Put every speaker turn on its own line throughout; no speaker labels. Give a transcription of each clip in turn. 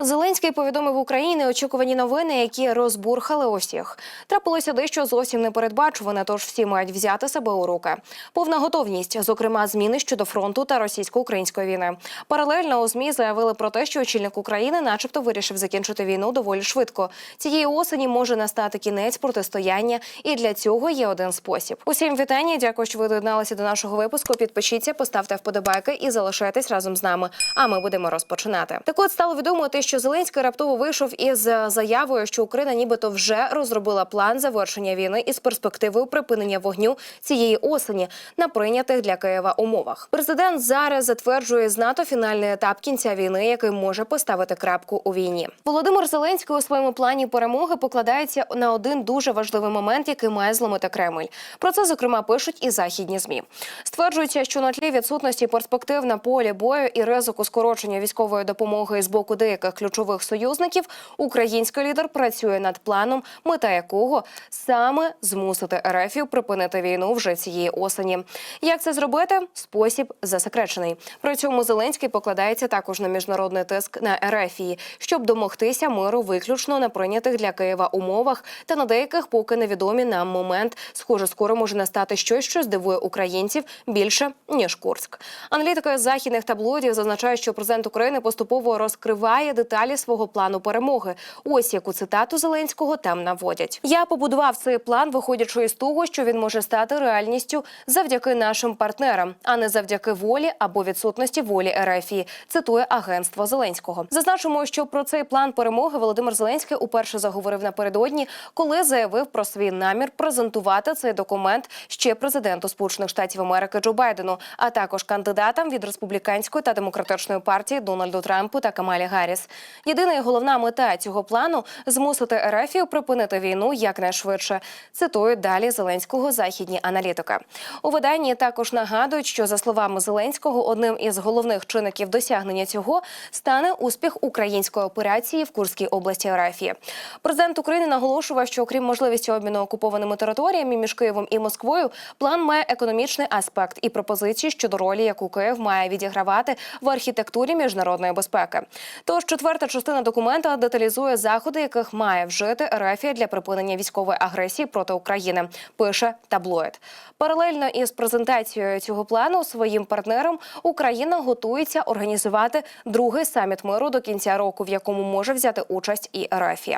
Зеленський повідомив Україні очікувані новини, які розбурхали усіх. Трапилося дещо зовсім непередбачуване, тож всі мають взяти себе у руки. Повна готовність, зокрема, зміни щодо фронту та російсько-української війни. Паралельно у змі заявили про те, що очільник України, начебто, вирішив закінчити війну доволі швидко. Цієї осені може настати кінець протистояння, і для цього є один спосіб. Усім вітання. Дякую, що ви доєдналися до нашого випуску. Підпишіться, поставте вподобайки і залишайтесь разом з нами. А ми будемо розпочинати. Так от стало відомо те, що Зеленський раптово вийшов із е, заявою, що Україна нібито вже розробила план завершення війни із перспективою припинення вогню цієї осені на прийнятих для Києва умовах. Президент зараз затверджує з НАТО фінальний етап кінця війни, який може поставити крапку у війні. Володимир Зеленський у своєму плані перемоги покладається на один дуже важливий момент, який має зломити Кремль. Про це зокрема пишуть і західні змі. Стверджується, що на тлі відсутності перспектив на полі бою і ризику скорочення військової допомоги з боку деяких ключових союзників, український лідер працює над планом, мета якого саме змусити РФів припинити війну вже цієї осені. Як це зробити? Спосіб засекречений. При цьому Зеленський покладається також на міжнародний тиск на РФії, щоб домогтися миру виключно на прийнятих для Києва умовах та на деяких поки невідомі нам момент. Схоже, скоро може настати щось, що здивує українців більше ніж Курськ. Аналітика західних таблоїдів зазначає, що президент України поступово розкриває деталі свого плану перемоги. Ось яку цитату Зеленського там наводять. Я побудував цей план, виходячи із того, що він може стати реальністю завдяки нашим партнерам, а не завдяки волі або відсутності волі РФІ, цитує агентство Зеленського. Зазначимо, що про цей план перемоги Володимир Зеленський уперше заговорив напередодні, коли заявив про свій намір презентувати цей документ ще президенту Сполучених Штатів Америки Джо Байдену, а також кандидатам від республіканської та демократичної партії Дональду Трампу та Камалі Гарріс. Єдина і головна мета цього плану змусити РФію припинити війну якнайшвидше. Цитують далі Зеленського західні аналітики. У виданні також нагадують, що за словами Зеленського, одним із головних чинників досягнення цього стане успіх української операції в Курській області РФії. Президент України наголошував, що окрім можливості обміну окупованими територіями між Києвом і Москвою, план має економічний аспект і пропозиції щодо ролі, яку Київ має відігравати в архітектурі міжнародної безпеки. Тож четверта частина документа деталізує заходи, яких має вжити РФ для припинення військової агресії проти України. Пише таблоїд. Паралельно із презентацією цього плану своїм партнерам Україна готується організувати другий саміт миру до кінця року, в якому може взяти участь і РФ.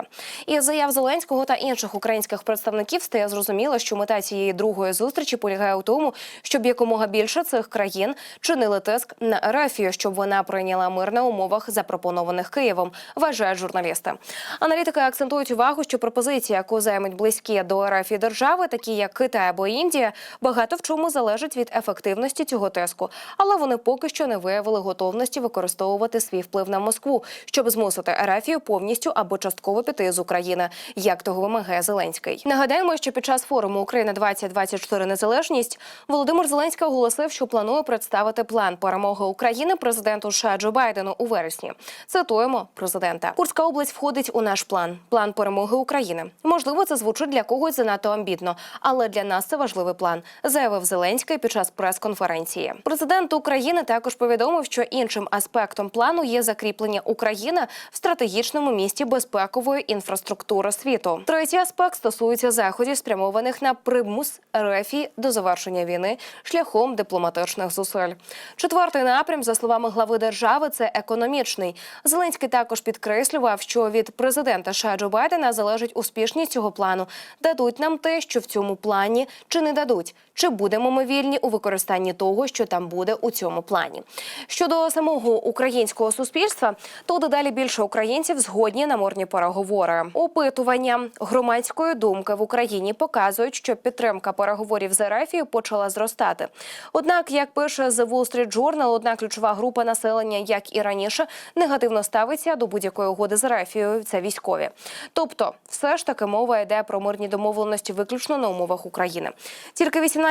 Із заяв Зеленського та інших українських представників стає зрозуміло, що мета цієї другої зустрічі полягає у тому, щоб якомога більше цих країн чинили тиск на РФ, щоб вона прийняла мир на умовах запропонованих Києвом, вважають журналісти. Аналітики акцентують увагу, що пропозиція, яку займуть близькі до РФ і держави, такі як Китай або Індія, багато в чому залежить від ефективності цього тиску, але вони поки що не виявили готовності використовувати свій вплив на Москву, щоб змусити РФ повністю або частково піти з України, як того вимагає Зеленський. Нагадаємо, що під час форуму Україна 2024 незалежність Володимир Зеленський оголосив, що планує представити план перемоги України президенту США Джо Байдену у вересні. Цитуємо президента. Курська область входить у наш план. План перемоги України. Можливо, це звучить для когось занадто амбітно, але для нас це важливий план, заявив Зеленський під час прес-конференції. Президент України також повідомив, що іншим аспектом плану є закріплення України в стратегічному місті безпекової інфраструктури світу. Третій аспект стосується заходів, спрямованих на примус РФІ до завершення війни шляхом дипломатичних зусиль. Четвертий напрям, за словами глави держави, це економічний. Зеленський також підкреслював, що від президента США Байдена залежить успішність цього плану. Дадуть нам те, що в цьому плані, чи не дадуть, чи будемо ми вільні у використанні того, що там буде у цьому плані. Щодо самого українського суспільства, то дедалі більше українців згодні на мирні переговори. Опитування громадської думки в Україні показують, що підтримка переговорів з РФ почала зростати. Однак, як пише The Wall Street Journal, одна ключова група населення, як і раніше, негативно ставиться до будь-якої угоди з Рефією. Це військові. Тобто, все ж таки мова йде про мирні домовленості виключно на умовах України. Тільки 18%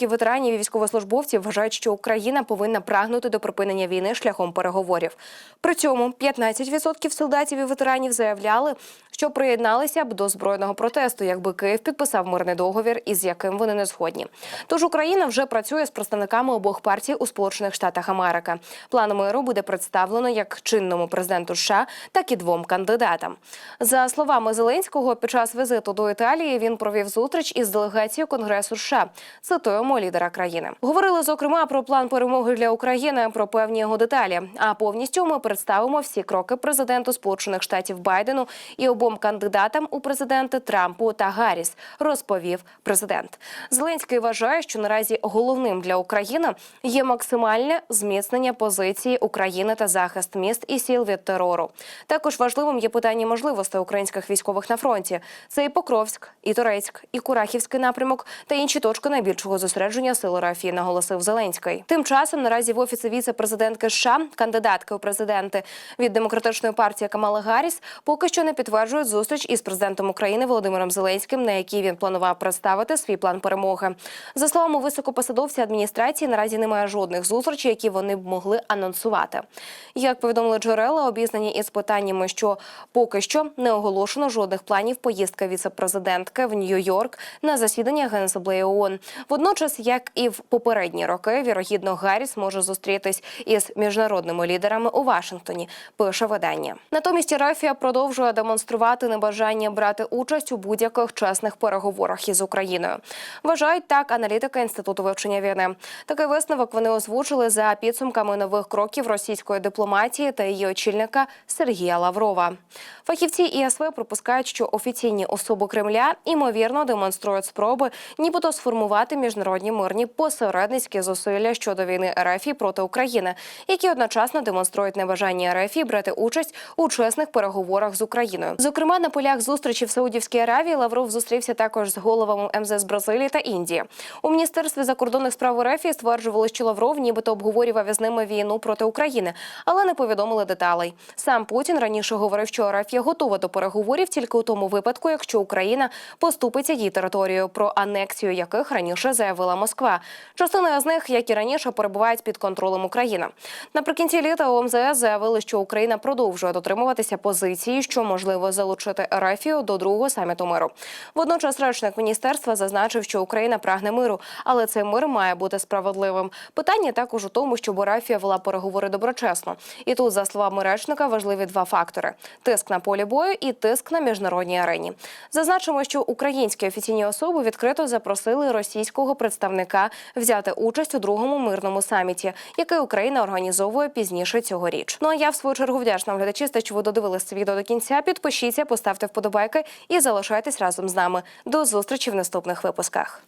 ветеранів і військовослужбовців вважають, що Україна повинна прагнути до припинення війни шляхом переговорів. При цьому 15% солдатів і ветеранів заявляли, що приєдналися б до збройного протесту, якби Київ підписав мирний договір, із яким вони не згодні. Тож Україна вже працює з представниками обох партій у Сполучених Штатах Америки. План миру буде представлено як чинному президенту США, так і двом кандидатам. За словами Зеленського, під час візиту до Італії він провів зустріч із делегацією Конгресу США. Цитуємо лідера країни. Говорили зокрема про план перемоги для України, про певні його деталі. А повністю ми представимо всі кроки президенту Сполучених Штатів Байдену і обом кандидатам у президенти Трампу та Гарріс, розповів президент. Зеленський вважає, що наразі головним для України є максимальне зміцнення позиції України та захист міст і сіл від терору. Також важливим є питання можливостей українських військових на фронті. Це і Покровськ, і Торецьк, і Курахівський напрямок та інші точки найбільшого зосередження сил РФ, наголосив Зеленський. Тим часом наразі в офісі віце-президентки США, кандидатки у президенти від демократичної партії Камала Гарріс, поки що не підтверджують зустріч із президентом України Володимиром Зеленським, на якій він планував представити свій план перемоги. За словами високопосадовця адміністрації, наразі немає жодних зустрічей, які вони б могли анонсувати. Як повідомили джерела, обізнані із питаннями, що поки що не оголошено жодних планів поїздки віце-президентки в Нью-Йорк на засідання Генасамблеї ООН. Водночас, як і в попередні роки, вірогідно Гарріс може зустрітись із міжнародними лідерами у Вашингтоні. Пише видання. Натомість Рафія продовжує демонструвати небажання брати участь у будь-яких чесних переговорах із Україною. Вважають так аналітики інституту вивчення війни. Такий висновок вони озвучили за підсумками нових кроків російської дипломатії та її очільника Сергія Лаврова. Фахівці ІСВ припускають, що офіційні особи Кремля імовірно демонструють спроби, нібито сформувати міжнародні мирні посередницькі зусилля щодо війни РФ проти України, які одночасно демонструють небажання РФ брати участь у чесних переговорах з Україною. Зокрема, на полях зустрічі в Саудівській Аравії Лавров зустрівся також з головами МЗС Бразилії та Індії. У міністерстві закордонних справ РФ стверджували, що Лавров нібито обговорював із ними війну проти України, але не повідомили деталей. Сам Путін раніше говорив, що РФ готова до переговорів тільки у тому випадку, якщо Україна поступиться її територією, про анексію яких раніше заявила Москва. Частина з них, як і раніше, перебувають під контролем України. Наприкінці літа у МЗС заявили, що Україна продовжує дотримуватися позиції, що можливо залучити Ерефію до другого саміту миру. Водночас речник міністерства зазначив, що Україна прагне миру, але цей мир має бути справедливим. Питання також у тому, щоб Ерафія вела переговори доброчесно. І тут, за словами речника, важливі два фактори: тиск на полі бою і тиск на міжнародній арені. Зазначимо, що українські офіційні особи відкрито запросили російського представника взяти участь у другому мирному саміті, який Україна організовує пізніше цьогоріч. Ну а я в свою чергу вдячна глядачі, що ви додивилися це відео до кінця. Підпишіться, поставте вподобайки і залишайтесь разом з нами. До зустрічі в наступних випусках.